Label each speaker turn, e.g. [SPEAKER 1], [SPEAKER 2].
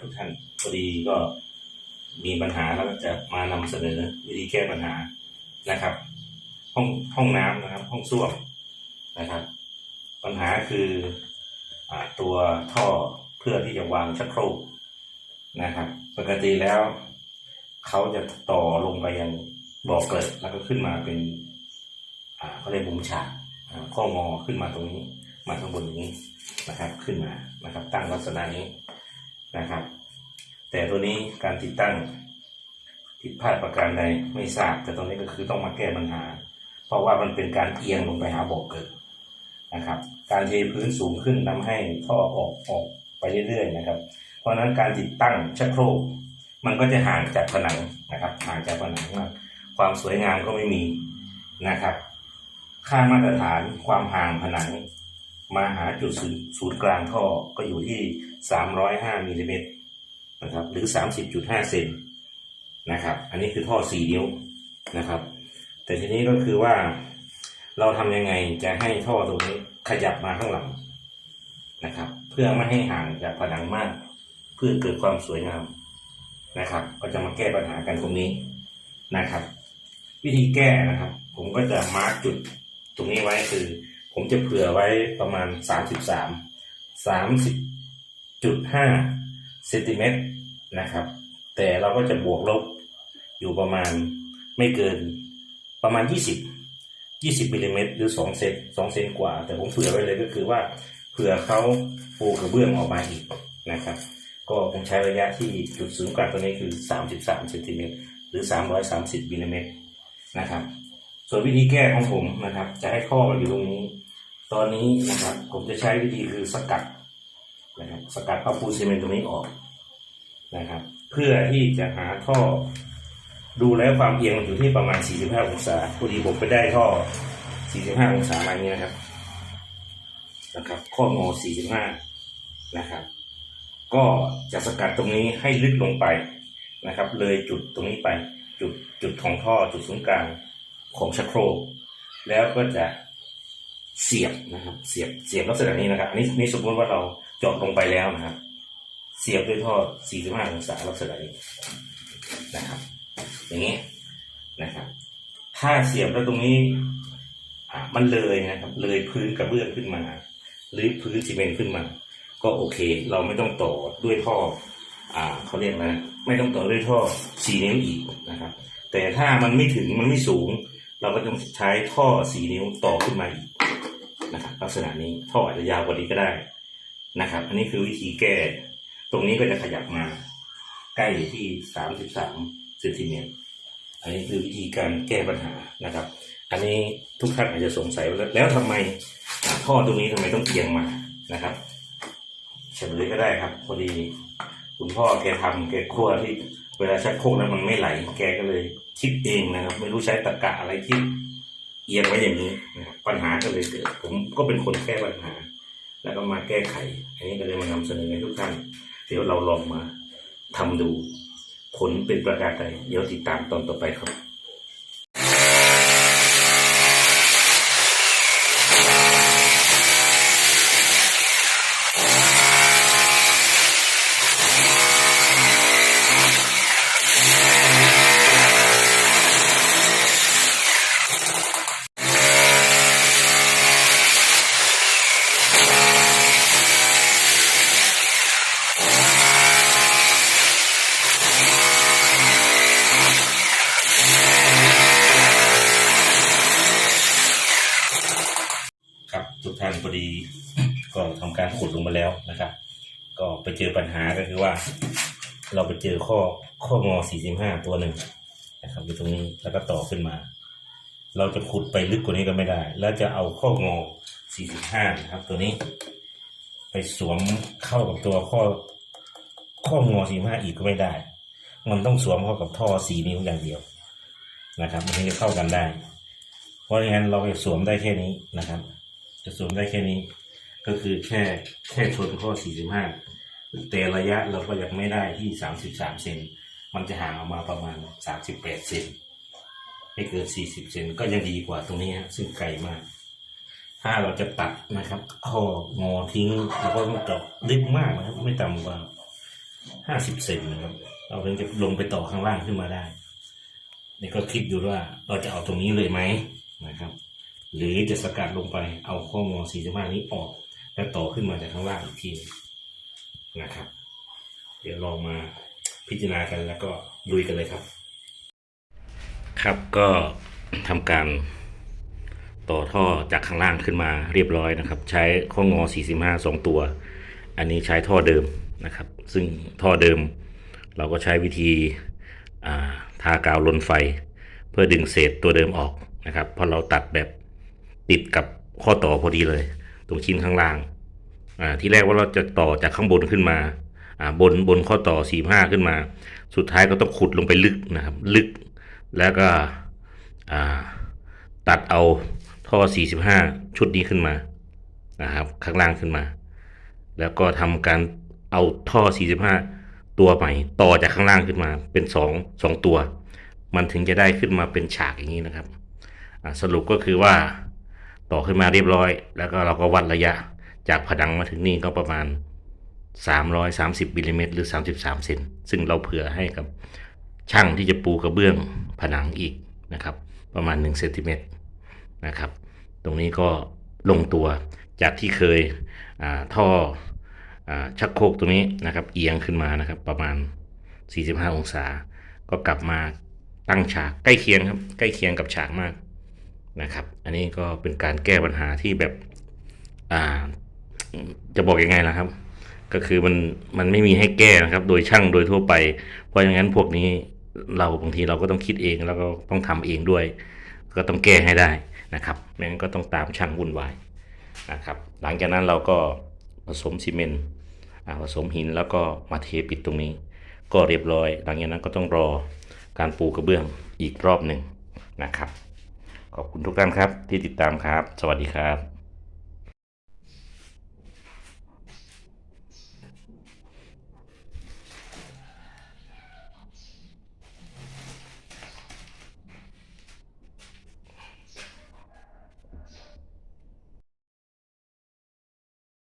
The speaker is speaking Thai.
[SPEAKER 1] ทุกท่านพอดีก็มีปัญหาแล้วก็จะมานำเสนอวิธีแก้ปัญหานะครับ ห้องห้องน้ำนะครับ ห้องส้วมนะครับ ปัญหาคืออตัวท่อเพื่อที่จะวางชักโครกนะครับ ปกติแล้ว เขาจะต่อลงไปยังบ่อเกิดแล้วก็ขึ้นมาเป็นเขาเรียกมุมฉากข้องอขึ้นมาตรงนี้ มาข้างบนนี้นะครับ ขึ้นมานะครับ ตั้งลักษณะนี้ นะครับ แต่ตัวนี้การติดตั้งผิดพลาดประการใดไม่ทราบ แต่ตรงนี้ก็คือต้องมาแก้ปัญหา เพราะว่ามันเป็นการเอียงลงไปหาบ่อเกิดนะครับ การเทพื้นสูงขึ้นทำให้ท่อออกออกไปเรื่อยๆนะครับ เพราะฉะนั้นการติดตั้งชักโครกมันก็จะห่างจากผนังนะครับห่างจากผนังมากความสวยงามก็ไม่มีนะครับ ค่ามาตรฐานความห่างผนัง มาหาจุดศูนย์ศูนย์กลางท่อก็อยู่ที่ 305มิลลิเมตรนะครับหรือ 30.5 เซนนะครับ อันนี้คือท่อ 4 นิ้วนะครับ แต่ทีนี้ก็คือว่าเราทำยังไงจะให้ท่อตรงนี้ขยับมาข้างหลังนะครับ เพื่อไม่ให้ห่างจากผนังมาก เพื่อเกิดความสวยงามนะครับ ก็จะมาแก้ปัญหากันตรงนี้นะครับ วิธีแก้นะครับ ผมก็จะมาร์กจุดตรงนี้ไว้คือ ผมจะเผื่อไว้ประมาณ 33 30.5เซนติเมตรนะครับ แต่เราก็จะบวกลบอยู่ประมาณไม่เกินประมาณ 20 20มิลลิเมตรหรือ 2 เซน2เซนกว่า แต่ผมเผื่อไว้เลยก็คือว่าเผื่อเขาปูกระเบื้องออกมาอีกนะครับ ก็ผมใช้ระยะที่จุดศูนย์กลางตัวนี้คือ 33เซนติเมตรหรือ 330มิลลิเมตรนะครับ ส่วนวิธีแก้ของผมนะครับ จะให้ท่อมันอยู่ตรงนี้ ตอนนี้นะครับผมจะใช้วิธีคือสกัดนะครับสกัดเอาปูนซีเมนต์ตรงนี้ออกนะครับ เพื่อที่จะหาท่อ ดูแล้วความเอียงมันอยู่ที่ประมาณ 45 องศาพอดีผมไปได้ท่อ 45 องศามาอย่างนี้นะครับนะครับ ข้องอ45 นะครับ ก็จะสกัดตรงนี้ให้ลึกลงไปนะครับ เลยจุดตรงนี้ไปจุดจุดของท่อจุดศูนย์กลางของชักโครกแล้วก็จะ เสียบนะครับ เสียบเสียบลักษณะนี้นะครับ อันนี้นี่สมมติว่าเราเจาะลงไปแล้วนะครับ เสียบด้วยท่อ 45 องศาลักษณะนี้นะครับ อย่างนี้นะครับ ถ้าเสียบแล้วตรงนี้อะมันเลยนะครับ เลยพื้นกระเบื้องขึ้นมา หรือพื้นซีเมนต์ขึ้นมา ก็โอเค เราไม่ต้องต่อด้วยท่อ อ่าเขาเรียกนะไม่ต้องต่อด้วยท่อสี่นิ้วอีกนะครับ แต่ถ้ามันไม่ถึงมันไม่สูง เราก็ต้องใช้ท่อสี่นิ้วต่อขึ้นมาอีก นะครับลักษณะนี้ท่ออาจจะยาวกว่านี้ก็ได้นะครับ อันนี้คือวิธีแก้ ตรงนี้ก็จะขยับมา ใกล้ที่สามสิบสามเซนติเมตรอันนี้คือวิธีการแก้ปัญหานะครับ อันนี้ทุกท่านอาจจะสงสัยว่าแล้วแล้วทำไมท่อตรงนี้ทำไมต้องเอียงมานะครับเฉลยก็ได้ครับ พอดีคุณพ่อแกทำแกครัวที่เวลาชักโครกแล้วมันไม่ไหล แกก็เลยคิดเองนะครับ ไม่รู้ใช้ตะกะอะไรคิด เอียงไว้อย่างนี้นะครับปัญหาก็เลยเกิดผมก็เป็นคนแก้ปัญหา แล้วก็มาแก้ไข อันนี้ก็เลยมานำเสนอให้ทุกท่าน เดี๋ยวเราลองมาทำดูผลเป็นประการใดเดี๋ยวติดตามตอนต่อไปครับทุกท่านพอดี ก็ทำการขุดลงมาแล้วนะครับ ก็ไปเจอปัญหาก็คือว่า เราไปเจอข้อข้องอ 45 ตัวหนึ่งนะครับอยู่ตรงนี้แล้วก็ต่อขึ้นมา เราจะขุดไปลึกกว่านี้ก็ไม่ได้ แล้วจะเอาข้องอ 45 นะครับ ตัวนี้ ไปสวมเข้ากับตัวข้อข้องอ 45 อีกก็ไม่ได้ มันต้องสวมเข้ากับท่อ4นิ้วอย่างเดียวนะครับมันถึงจะเข้ากันได้ เพราะงั้นเราจะสวมได้แค่นี้นะครับ จะสวมได้แค่นี้ ก็คือแค่แค่ชนข้อ 45 แต่ระยะเราก็ยังไม่ได้ที่ 33 เซนมันจะห่างออกมาประมาณ 38 เซนไม่เกิน 40 เซนก็ยังดีกว่าตรงนี้ฮะซึ่งไกลมาก ถ้าเราจะตัดนะครับข้องอทิ้งเราก็ต้องเจาะลึกมากนะครับ ไม่ต่ำกว่าห้าสิบเซนนะครับ เราถึงจะลงไปต่อข้างล่างขึ้นมาได้นี่ก็คิดดูว่าเราจะเอาตรงนี้เลยไหมนะครับ หรือจะสกัดลงไปเอาข้องอ45นี้ออก แล้วต่อขึ้นมาจากข้างล่างอีกทีนะครับ เดี๋ยวลองมาพิจารณากันแล้วก็ลุยกันเลยครับ ครับก็ทำการต่อท่อจากข้างล่างขึ้นมาเรียบร้อยนะครับ ใช้ข้องอ 45 2 ตัว อันนี้ใช้ท่อเดิมนะครับ ซึ่งท่อเดิม เราก็ใช้วิธีาทากาวลนไฟ เพื่อดึงเศษตัวเดิมออกนะครับเพราะเราตัดแบบติดกับข้อต่อพอดีเลย ตรงชิ้นข้างล่างอ่าที่แรกว่าเราจะต่อจากข้างบนขึ้นมาอ่าบนบนข้อต่อ45ขึ้นมา สุดท้ายก็ต้องขุดลงไปลึกนะครับ ลึกแล้วก็อ่าตัดเอาท่อ 45 ชุดนี้ขึ้นมานะครับข้างล่างขึ้นมา แล้วก็ทำการเอาท่อ 45 ตัวใหม่ต่อจากข้างล่างขึ้นมาเป็น 2 2 ตัว มันถึงจะได้ขึ้นมาเป็นฉากอย่างนี้นะครับอ่าสรุปก็คือว่า ต่อขึ้นมาเรียบร้อย แล้วก็เราก็วัดระยะจากผนังมาถึงนี่ก็ประมาณ 330มิลลิเมตรหรือ 33 เซนซึ่งเราเผื่อให้กับช่างที่จะปูกระเบื้องผนังอีกนะครับ ประมาณ1เซนติเมตรนะครับ ตรงนี้ก็ลงตัวจากที่เคยท่ออชักโครกตรงนี้นะครับ เอียงขึ้นมานะครับ ประมาณ 45 องศา ก็กลับมาตั้งฉากใกล้เคียงครับ ใกล้เคียงกับฉากมาก นะครับ อันนี้ก็เป็นการแก้ปัญหาที่แบบอ่าจะบอกยังไงล่ะครับ ก็คือมันมันไม่มีให้แก้นะครับ โดยช่างโดยทั่วไป เพราะอย่างนั้นพวกนี้เราบางทีเราก็ต้องคิดเองแล้วก็ต้องทำเองด้วย ก็ต้องแก้ให้ได้นะครับไม่งั้นก็ต้องตามช่างวุ่นวายนะครับ หลังจากนั้นเราก็ผสมซีเมนต์ผสมหินแล้วก็มาเทปิดตรงนี้ ก็เรียบร้อย หลังจากนั้นก็ต้องรอการปูกระเบื้องอีกรอบหนึ่งนะครับ ขอบคุณทุกท่านครับที่ติดตามครับ สวัสดีครับ